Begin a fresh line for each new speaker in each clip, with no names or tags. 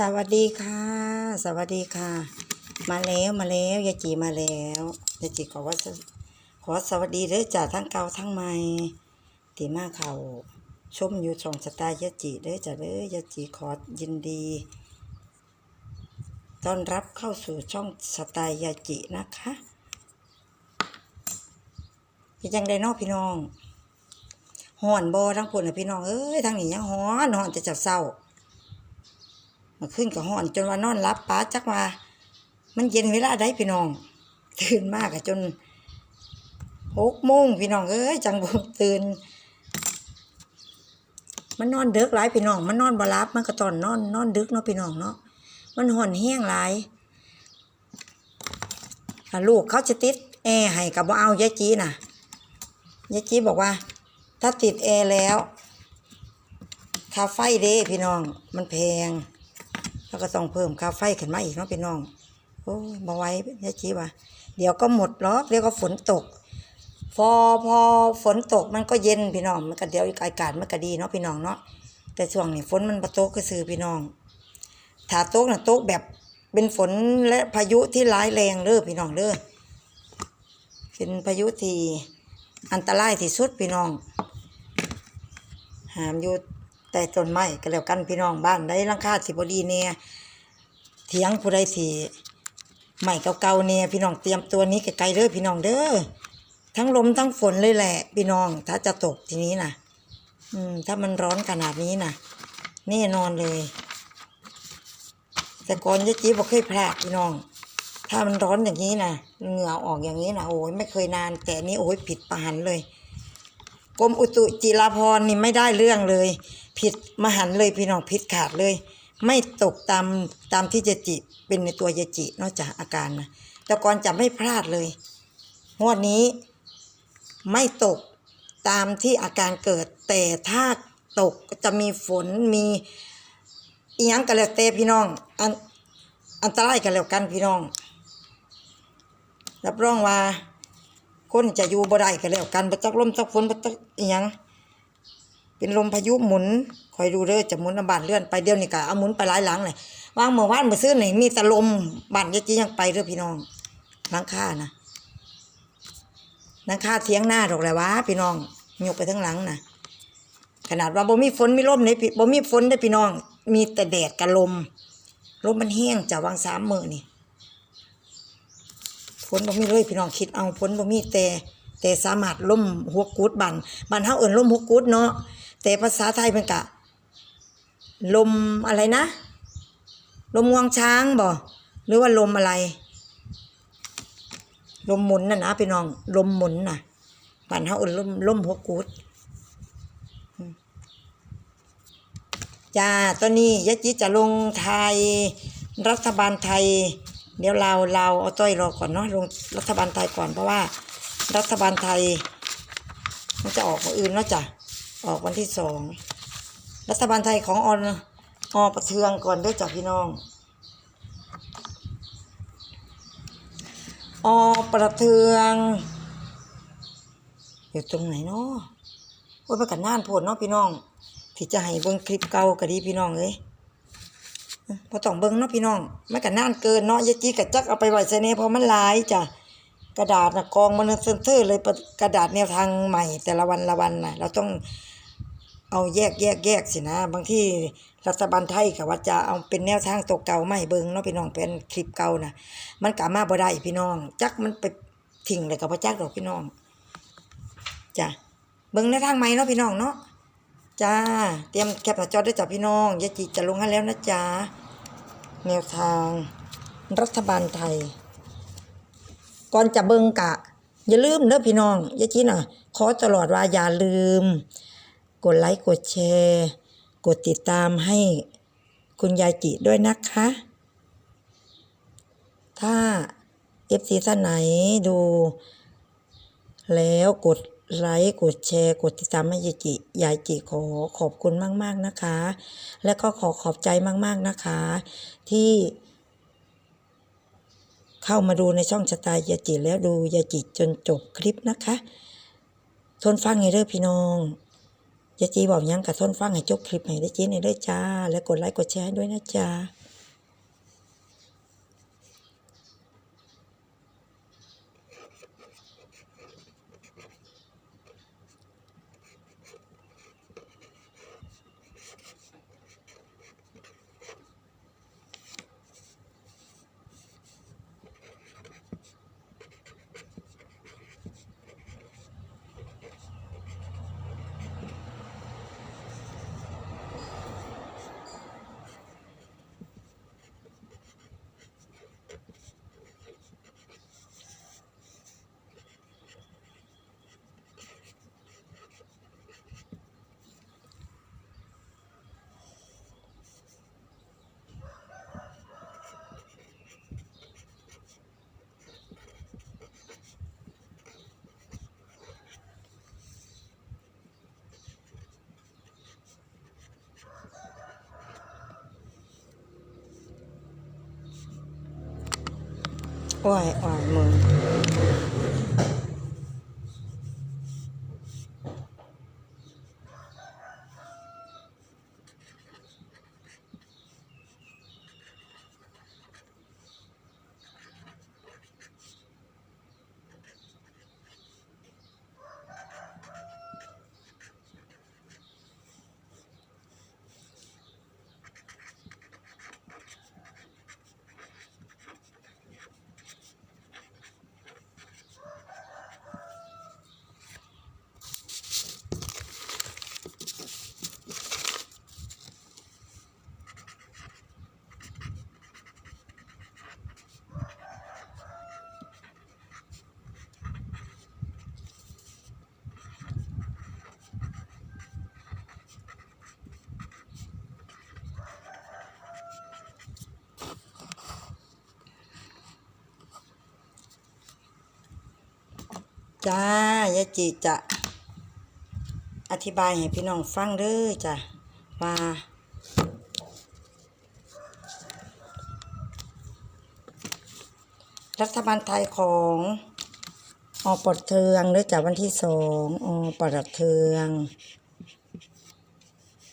สวัสดีค่ะ สวัสดีค่ะ มาแล้วมาแล้วยายจีมาแล้วยายจีขอว่าขอสวัสดีเด้อจ่าทั้งเก่าทั้งใหม่ตีมาเขาชมอยู่ช่องสไตล์ยายจีเด้อจ่าเด้อยายจีขอยินดีต้อนรับเข้าสู่ช่องสไตล์ยาจีนะคะเป็นยังไดเนอกพี่น้องห่อนบอทั้งผลนะพี่น้องเอ้ยทั้งนี้ยังฮ้อนฮ้อนจะจับเศร้า มาขึ้นกับห้อนจนว่านอนรับป้าจักมามันเย็นเวลาใดพี่น้อง ตื่นมากอะจนหกโมงพี่น้องเอ้ยจังบุตื่น มันนอนดึกหลายพี่น้อง มันนอนบ่รับมันก็ตอนนอนนอนดึกเนาะพี่น้องเนาะมันห่อนแห้งหลายลูกเขาจะติดแอร์ให้กับบ่าเอายายจีน่ะยายจีบอกว่า ถ้าติดแอร์แล้วค่าไฟเด้พี่น้องมันแพง แล้วก็ต้องเพิ่มค่าไฟขึ้นมาอีกเนาะพี่น้องโอ้มาไว้ยายจีว่าเดี๋ยวก็หมดหรอกเดี๋ยวก็ฝนตก พอพอฝนตกมันก็เย็นพี่น้องมันก็เดี๋ยวอากาศมันก็ดีเนาะพี่น้องเนาะแต่ช่วงนี้ฝนมันประตกก็ซื้อพี่น้องถ้าตกน่ะตกแบบเป็นฝนและพายุที่ร้ายแรงเด้อพี่น้องเด้อเป็นพายุที่อันตรายที่สุดพี่น้องหามอยู่ แต่ต้นไม้ก็แล้วกันพี่น้องบ้านได้ลังคาสิบดีเนี่ยเถียงผู้ใดสิใหม่เก่าๆเนี่ยพี่น้องเตรียมตัวนี้ไกลๆเด้อพี่น้องเด้อทั้งลมทั้งฝนเลยแหละ พี่น้อง ถ้าจะตกทีนี้นะอืม ถ้ามันร้อนขนาดนี้นะแน่นอนเลย แต่ก่อนยายจีบอกเคยพลาดพี่น้อง ถ้ามันร้อนอย่างนี้นะเหงื่อออกอย่างนี้นะโอ้ยไม่เคยนาน แต่นี้โอ้ยผิดประหันเลยกรมอุตุจิราพรนี่ไม่ได้เรื่องเลย ผิดมหันเลยพี่น้องผิดขาดเลย ไม่ตกตามตามที่ยาจิเป็นในตัวยาจินอกจากอาการนะแต่ก่อนจะไม่พลาดเลยงวดนี้ไม่ตกตามที่อาการเกิด แต่ถ้าตกจะมีฝนมีอีหยังกันแล้วแต่พี่น้อง อันอันตรายกันแล้วกันพี่น้อง รับรองว่า คนจะอยู่บ่ได้ก็แล้วกันบ่จักลมจักฝนบ่จักอีหยัง เป็นลมพายุหมุนคอยดูเด้อจะหมุนน้ำบ้านเลื่อนไปเดี๋ยวนี้ก็เอาหมุนไปหลายหลังเลยวางเมื่อวานเมื่อซื้อนี่มีแต่ลมบานยายจียังไปเด้อพี่น้องหลังคานะหลังคาเทียงหน้าดอกและวะพี่น้องยกไปทั้งหลังนะขนาดว่าบ่มีฝนมีลมนี่พี่บ่มีฝนได้พี่น้อง มีแต่แดดกับลมลมมันแห้งจะวางสามมือนี่ฝนบ่มีเลยพี่น้องคิดเอาฝนบ่มีแต่ แต่สามารถล่มหัวกุดบันบันเฮาเอิ้นล่มหัวกุดเนาะแต่ภาษาไทยมันกะลมอะไรนะ ลมงวงช้างบ่หรือว่าลมอะไร ลมหมุนน่ะนะพี่น้อง ลมหมุนน่ะบันเฮาเอิ้นลมล่มหัวกุดจ้าตอนนี้ยะจิจะลงไทย รัฐบาลไทย เดี๋ยวเราเราเอาต้อยรอก่อนเนาะลงรัฐบาลไทยก่อนเพราะว่า รัฐบาลไทย มันจะออกวันอื่นเนาะจ้ะ ออกวันที่สอง รัฐบาลไทยของออนอประเทืองก่อนด้วยจ้ะพี่น้องอประเทือง อยู่ตรงไหนเนาะโอ้ยประกันน่านโพดเนาะพี่น้อง ที่จะให้เบิ่งคลิปเก่าก็ดีพี่น้องเอ้ยพอต้องเบิ่งเนาะพี่น้องไม่กันก็นานเกินเนาะยาจีกับจักเอาไปไว้ใส่เนพราะมันลายจ้ะ กระดาษนะกองมันเซ็นเซอร์เลยกระดาษแนวทางใหม่ แต่ละวันละวันนะเราต้องเอาแยกแยกแยกสินะ บางที่รัฐบาลไทยก็ว่าจะเอาเป็นแนวทางตัวเก่ามาให้เบิงเนาะพี่น้องเป็นคลิปเก่านะมันก็มาบ่ได้พี่น้อง จักมันไปทิ้งเลยกับพระจักดอกพี่น้องจ้ะเบิงแนวทางใหม่เนาะพี่น้องเนาะจ้าเตรียมแคปหน้าจอได้จ้ะพี่น้องยาจีจะลงให้แล้วนะจ๊ะแนวทางรัฐบาลไทย ก่อนจะเบิงกะ อย่าลืมเด้อพี่น้องอย่าจีน่ะ ขอตลอดว่าอย่าลืม กดไลค์กดแชร์ กดติดตามให้คุณยายจิด้วยนะคะ ถ้าเอฟซีท่านไหนดู แล้วกดไลค์กดแชร์ กดติดตามให้ยายจิยายจิขอขอบคุณมาก ๆ นะคะ และก็ขอขอบใจมาก ๆ นะคะ ที่ เข้ามาดูในช่องชะตายาจิแล้วดูยาจิจนจบคลิปนะคะ ทนฟังไงเด้อพี่น้องยาจีบอกยังกับทนฟังให้จบคลิปให้ได้จีในเด้อจ้า และกดไลค์กดแชร์ให้ด้วยนะจ้า อ้อยอ้อยมึง จ้ายายจีจะอธิบายให้พี่น้องฟังเด้อจ้ะว่ารัฐบาลไทยของออปลดเทืองเด้อจากวันที่สองออปลดเทือง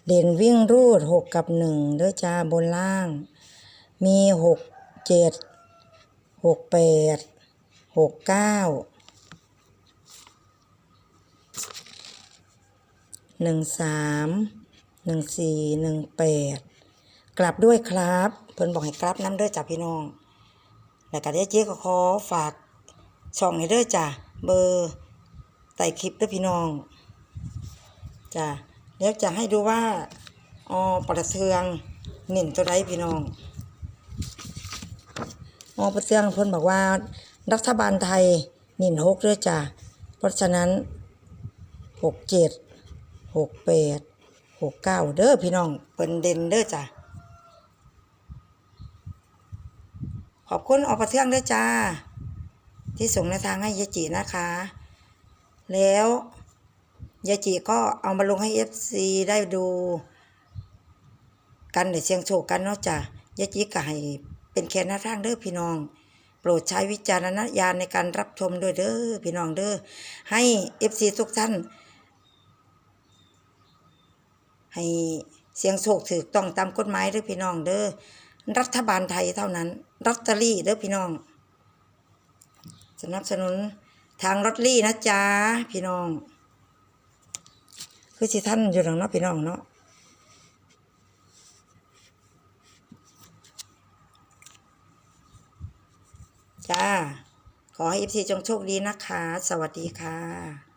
เด่นวิ่งรูดหกกับหนึ่งเด้อจ้าบนล่าง มีหกเจ็ดหกแปดหกเก้า หนึ่งสามหนึ่งสี่หนึ่งแปดกลับด้วยครับ เพิ่นบอกให้กลับน้ำเด้อจ้ะพี่น้อง แล้วก็เดี๋ยวเจ๊ก็ขอฝากช่องให้เด้อจ้ะเบอร์ใต้คลิปเด้อพี่น้องจ้ะเดี๋ยวจะให้ดูว่าออประเทืองเน้นตัวใดพี่น้องออประเทืองเพิ่นบอกว่า รัฐบาลไทยเน้นหกเด้อจ้ะเพราะฉะนั้นหกเจ็ด หกแปดหกเก้าเด้อพี่น้องเพิ่นเด่นเด้อจ้ะขอบคุณอประเทืองด้วยจ้า ที่ส่งในทางให้ยายจีนะคะ แล้วยายจีก็เอามาลงให้เอฟซีได้ดูกันในเสียงโชคกันเนาะจ้ะยายจีก็ให้เป็นแค่หน้าทางเด้อพี่น้องโปรดใช้วิจารณญาณในการรับชมด้วยเด้อพี่น้องเด้อให้เอฟซีทุกท่าน ให้เสียงโชคถูกต้องตามกฎหมายเด้อพี่น้องเด้อรัฐบาลไทยเท่านั้นลอตเตอรี่เด้อพี่น้อง สนับสนุนทางลอตเตอรี่นะจ๊ะพี่น้อง คือสิท่านอยู่หลังเนาะพี่น้องเนาะจ้า ขอให้เอฟซีจงโชคดีนะคะ สวัสดีค่ะ